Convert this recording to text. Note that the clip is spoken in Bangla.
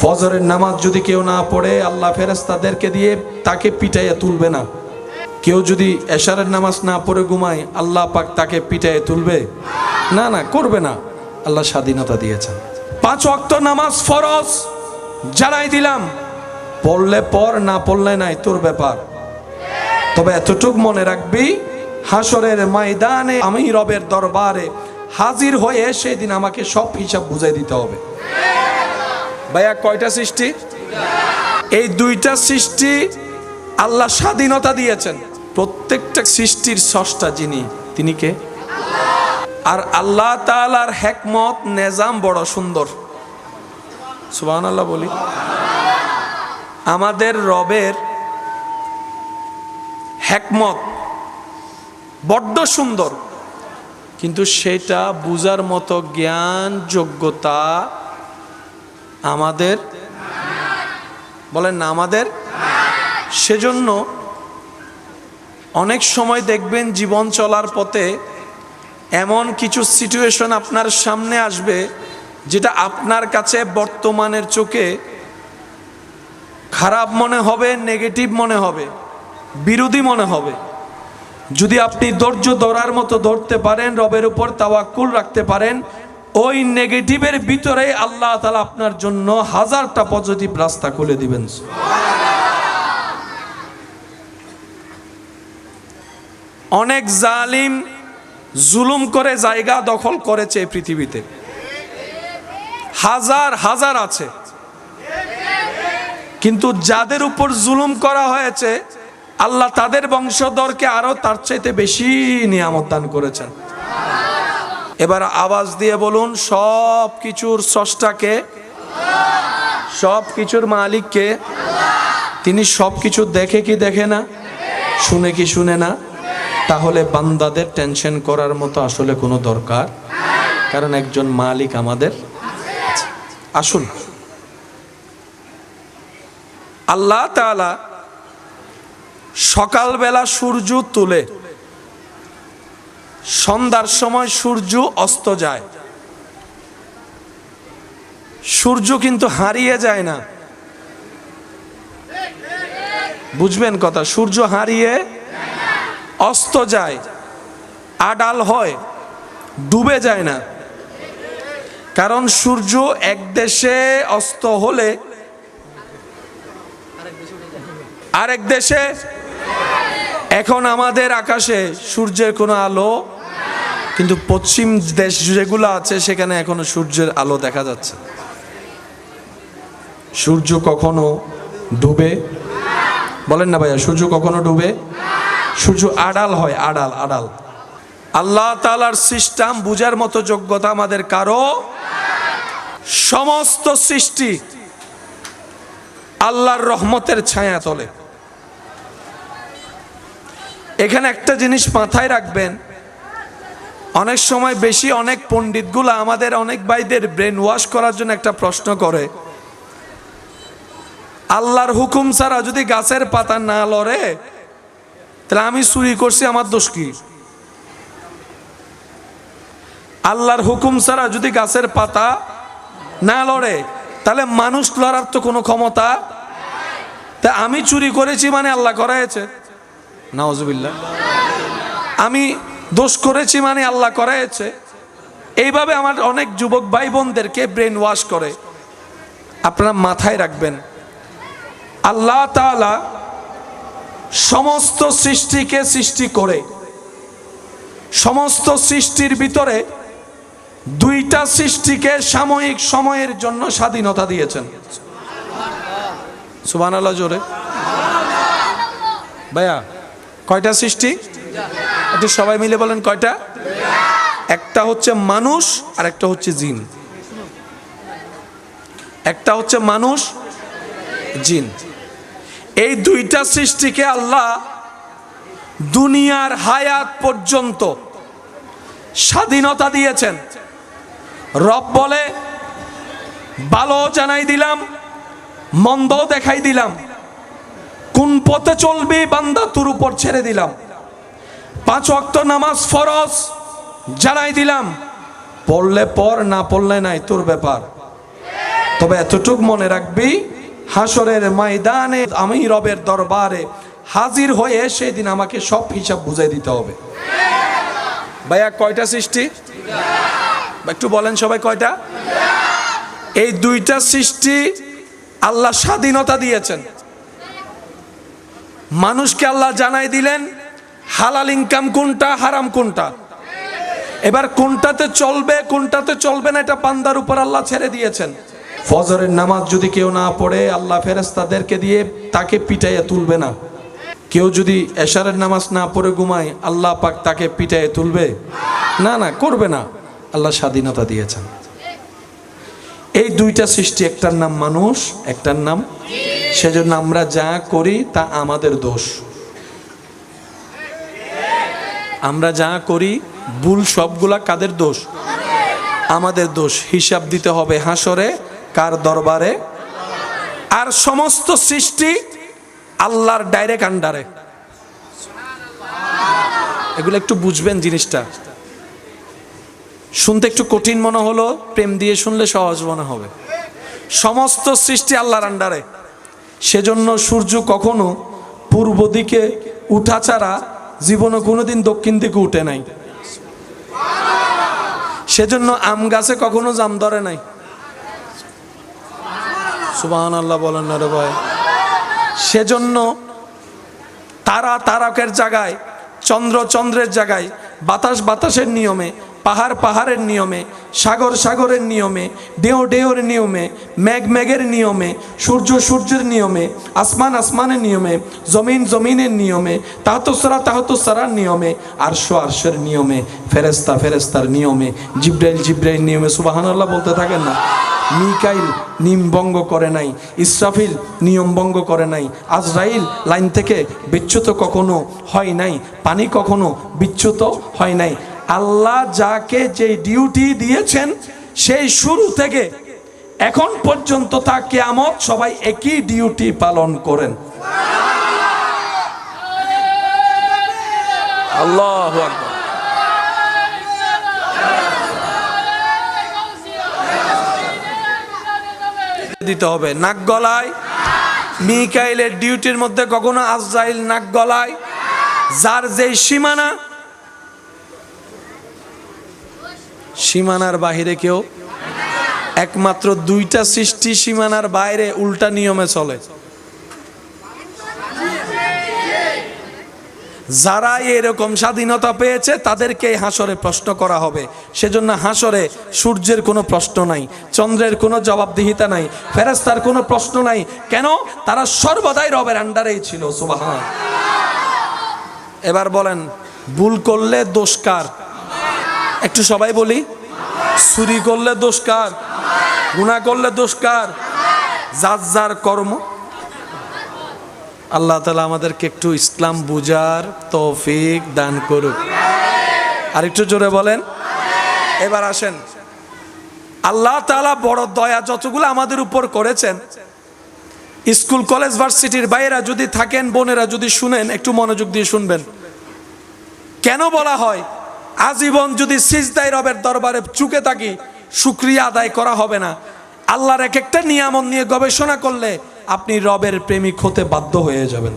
ফজরের নামাজ যদি কেউ না পড়ে, আল্লাহ ফেরেস্তাদেরকে দিয়ে তাকে পিটাইয়া তুলবে না। কেউ যদি এশারের নামাজ না পড়ে ঘুমায়, আল্লাহ পাক তাকে পিটাইয়ে তুলবে? না না, করবে না। আল্লাহ স্বাধীনতা দিয়েছেন। পাঁচ অক্ত নামাজ ফরজ, জানাই দিলাম। পড়লে পর, না পড়লে নাই, তোর ব্যাপার। তবে এতটুক মনে রাখবি হাসরের ময়দানে আমি রবের দরবারে হাজির হয়ে সেদিন আমাকে সব হিসাব বুঝাই দিতে হবে। ভাইয়া, কয়টা সৃষ্টি? এই দুইটা সৃষ্টি আল্লাহ স্বাধীনতা দিয়েছেন। প্রত্যেকটা সৃষ্টির স্রষ্টা যিনি, তিনি কে? আর আল্লাহ তাআলার হেকমত নেজাম বড় সুন্দর। সুবহানাল্লাহ বলি। আমাদের রবের হেকমত বড্ড সুন্দর, কিন্তু সেটা বুজার মতো জ্ঞান, যোগ্যতা আমাদের বলেন না, আমাদের? সেজন্য অনেক সময় দেখবেন জীবন চলার পথে এমন কিছু সিচুয়েশন আপনার সামনে আসবে, যেটা আপনার কাছে বর্তমানের চোখে খারাপ মনে হবে নেগেটিভ মনে হবে, বিরোধী মনে হবে। যদি আপনি ধৈর্য ধরার মতো ধরতে পারেন, রবের উপর তাওয়াক্কুল রাখতে পারেন ওই নেগেটিভের ভিতরে আল্লাহ তালা আপনার জন্য হাজারটা পজিটিভ রাস্তা খুলে দিবেন। অনেক জালিম জুলুম করে জায়গা দখল করেছে এই পৃথিবীতে। হাজার হাজার আছে। কিন্তু যাদের উপর জুলুম করা হয়েছে, আল্লাহ তাদের বংশধরকে আরও তার চাইতে বেশি নিয়ামত দান করেছেন। এবার আওয়াজ দিয়ে বলুন, সব কিছুর স্রষ্টাকে সব কিছুর মালিককে তিনি সব কিছু দেখে কি দেখে না? শুনে কি শুনে না? তাহলে বান্দাদের টেনশন করার মতো আসলে কোনো দরকার? কারণ একজন মালিক আমাদের আসুন। আল্লাহ সকালবেলা সূর্য তুলে সন্ধ্যার সময় সূর্য অস্ত যায়। সূর্য কিন্তু হারিয়ে যায় না। বুঝবেন কথা, সূর্য হারিয়ে অস্ত যায়, আডাল হয়, ডুবে যায় না। কারণ সূর্য এক দেশে অস্ত হলে আরেক দেশে, এখন আমাদের আকাশে সূর্যের কোনো আলো কিন্তু পশ্চিম দেশ যেগুলো আছে সেখানে এখনও সূর্যের আলো দেখা যাচ্ছে। সূর্য কখনো ডুবে? বলেন না ভাইয়া সূর্য কখনো ডুবে? সূর্য আড়াল হয় আড়াল আড়াল। আল্লাহ তালার সিস্টেম বুঝার মতো যোগ্যতা আমাদের কারও? সমস্ত সৃষ্টি আল্লাহর রহমতের ছায়া তলে। এখানে একটা জিনিস মাথায় রাখবেন অনেক সময় বেশি অনেক পণ্ডিতগুলো আমাদের অনেক ভাইদের ব্রেন ওয়াশ করার জন্য একটা প্রশ্ন করে। আল্লাহর হুকুম ছাড়া যদি গাছের পাতা না লড়ে, তাহলে আমি চুরি করছি, আমার দোষ কি? আল্লাহর হুকুম ছাড়া যদি গাছের পাতা না লড়ে, তাহলে মানুষ লড়ার তো কোনো ক্ষমতা তা আমি চুরি করেছি মানে আল্লাহ করা করাইছে। নাওজবিল্লা আমি দোষ করেছি মানে আল্লাহ করাইছে। এইভাবে আমার অনেক যুবক ভাই বোনদেরকে ব্রেন ওয়াশ করে। আপনারা মাথায় রাখবেন। আল্লাহ তাআলা সমস্ত সৃষ্টিকে সৃষ্টি করে, সমস্ত সৃষ্টির ভিতরে দুইটা সৃষ্টিকে সাময়িক সময়ের জন্য স্বাধীনতা দিয়েছেন। সুবান আল্লাহ জোরে। ভাইয়া, কয়টা সৃষ্টি? একটু সবাই মিলে বলেন কয়টা? একটা হচ্ছে মানুষ আর একটা হচ্ছে জিন। একটা হচ্ছে মানুষ, জিন। এই দুইটা সৃষ্টিকে আল্লাহ দুনিয়ার হায়াত পর্যন্ত স্বাধীনতা দিয়েছেন। রব বলে, ভালো জানাই দিলাম মন্দ দেখাই দিলাম। কোন পথে চলবি বান্দা তোর উপর ছেড়ে দিলাম। পাঁচ অক্ত নামাজ ফরজ, জানাই দিলাম। পড়লে পর, না পড়লে নাই, তোর ব্যাপার। তবে এতটুক মনে রাখবি হাসরের ময়দানে আমি রবের দরবারে হাজির হয়ে সেদিন আমাকে সব হিসাব বুঝাই দিতে হবে। ভাইয়া, কয়টা সৃষ্টি? একটু বলেন সবাই কয়টা? এই দুইটা সৃষ্টি আল্লাহ স্বাধীনতা দিয়েছেন। মানুষকে আল্লাহ জানাই দিলেন হালাল ইনকাম কোনটা, হারাম কোনটা? এবার কোনটাতে চলবে কোনটাতে চলবে না, এটা পান্দার উপর আল্লাহ ছেড়ে দিয়েছেন। ফজরের নামাজ যদি কেউ না পড়ে, আল্লাহ ফেরেস্তাদেরকে দিয়ে তাকে পিটাইয়া তুলবে না। কেউ যদি এশারের নামাজ না পড়ে ঘুমায়, আল্লাহ পাক তাকে পিটাইয়ে তুলবে? না না, করবে না। আল্লাহ স্বাধীনতা দিয়েছেন। এই দুইটা সৃষ্টি, একটার নাম মানুষ, একটার নাম সেজন্য আমরা যা করি, তা আমাদের দোষ। আমরা যা করি, ভুল সবগুলা কাদের দোষ? আমাদের দোষ, হিসাব দিতে হবে হাসরে, কার দরবারে? আর সমস্ত সৃষ্টি আল্লাহর ডাইরেক্ট আন্ডারে এগুলো একটু বুঝবেন জিনিসটা। শুনতে একটু কঠিন মনে হলো, প্রেম দিয়ে শুনলে সহজ মনে হবে। সমস্ত সৃষ্টি আল্লাহর আন্ডারে সেজন্য সূর্য কখনো পূর্ব দিকে উঠা ছাড়া জীবনে কোনোদিন দক্ষিণ দিকে উঠে নাই। সেজন্য আম গাছে কখনো জাম ধরে নাই। সুবাহান আল্লাহ বলেন না রে ভাই। সেজন্য তারা তারকের জায়গায়, চন্দ্র চন্দ্রের জায়গায় বাতাস বাতাসের নিয়মে পাহাড় পাহাড়ের নিয়মে, সাগর সাগরের নিয়মে ডেও ডেওর নিয়মে, মেঘ মেঘের নিয়মে, সূর্য সূর্যের নিয়মে, আসমান আসমানের নিয়মে, জমিন জমিনের নিয়মে তাহতসরা তাহতসরার নিয়মে, আরশো আরশের নিয়মে ফেরেস্তা ফেরেস্তার নিয়মে, জিব্রাইল জিব্রাইল নিয়মে, সুবাহানাল্লাহ বলতে থাকেন না। মিকাইল নিয়ম ভঙ্গ করে নাই, ইসরাফিল নিয়ম ভঙ্গ করে নাই, আজরাইল লাইন থেকে বিচ্যুত কখনো হয় নাই, পানি কখনো বিচ্যুত হয় নাই। আল্লাহ যাকে যে ডিউটি দিয়েছেন, সেই শুরু থেকে এখন পর্যন্ত তা কেয়ামত সবাই একই ডিউটি পালন করেন। আল্লাহ দিতে হবে। নাক গলায়। মিকাইলের ডিউটির মধ্যে কখনো আজরাইল নাক গলায়। যার যেই সীমানা সীমানার বাহিরে কেউ একমাত্র দুইটা সৃষ্টি সীমানার বাইরে উল্টা নিয়মে চলে। যারা এরকম স্বাধীনতা পেয়েছে তাদেরকে হাসরে প্রশ্ন করা হবে। সেজন্য হাসরে সূর্যের কোনো প্রশ্ন নাই, চন্দ্রের কোনো জবাবদিহিতা নাই ফেরেস্তার কোনো প্রশ্ন নাই। কেন? তারা সর্বদাই রবের আন্ডারেই ছিল, সুবাহান। এবার বলেন, ভুল করলে দোষকার একটু সবাই বলি। চুরি করলে দোষকার গুণা করলে দোষকার যার যার কর্ম। আল্লাহ তালা আমাদেরকে একটু ইসলাম বুজার তৌফিক দান করুক। আর একটু জোরে বলেন। এবার আসেন। আল্লাহ তালা বড় দয়া যতগুলো আমাদের উপর করেছেন, স্কুল, কলেজ, ভার্সিটির বাইরা যদি থাকেন, বোনেরা যদি শুনেন, একটু মনোযোগ দিয়ে শুনবেন। কেন বলা হয়? আজীবন যদি সিজদাই রবের দরবারে চুকে থাকি, শুক্রিয়া আদায় করা হবে না। আল্লাহর এক একটা নিয়ামন নিয়ে গবেষণা করলে আপনি রবের প্রেমিক হতে বাধ্য হয়ে যাবেন।